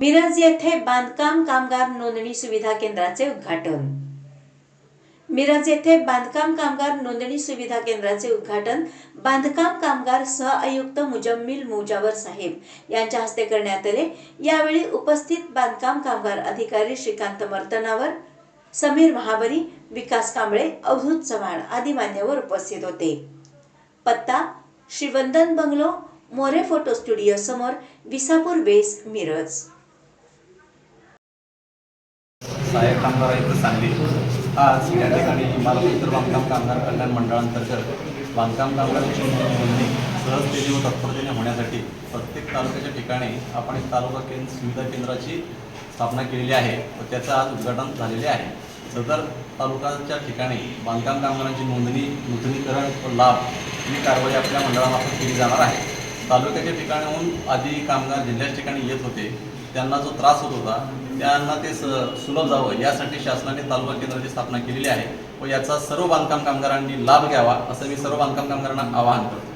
मिरज येथे बांधकाम कामगार नोंदणी सुविधा केंद्राचे उद्घाटन. मिरज येथे बांधकाम कामगार नोंदणी सुविधा केंद्राचे उद्घाटन बांधकाम कामगार सह आयुक्त मुजम्मिल मुजावर साहेब यांच्या हस्ते करण्यात आले. यावेळी उपस्थित बांधकाम कामगार अधिकारी श्रीकांत मर्तनावर समीर महाबरी विकास कांबळे अवधूत चव्हाण आदी मान्यवर उपस्थित होते. पत्ता Shrivandan bungalow More photo studio समोर विसापूर बेस मिरज. सहाय्यक कामगार आयुक्त सांगली. आज या ठिकाणी बालमित्र बांधकाम कामगार कल्याण मंडळांतर्गत बांधकाम कामगारांची नोंदणी सहजतेने व तत्परतेने होण्यासाठी प्रत्येक तालुक्याच्या ठिकाणी आपण एक तालुका केंद्र सुविधा केंद्राची स्थापना केलेली आहे व त्याचं आज उद्घाटन झालेले आहे. सदर तालुकाच्या ठिकाणी बांधकाम कामगारांची नोंदणी नूतनीकरण व लाभ ही कारवाई आपल्या मंडळामार्फत केली जाणार आहे. तालुक्याच्या ठिकाणाहून आधी कामगार जिल्ह्याच्या ठिकाणी येत होते. त्यांना जो त्रास होत होता त्यांना ते स सुलभ जावं यासाठी शासनाने तालुका केंद्राची स्थापना केलेली आहे. व याचा सर्व बांधकाम कामगारांनी लाभ घ्यावा असं मी सर्व बांधकाम कामगारांना आवाहन करतो.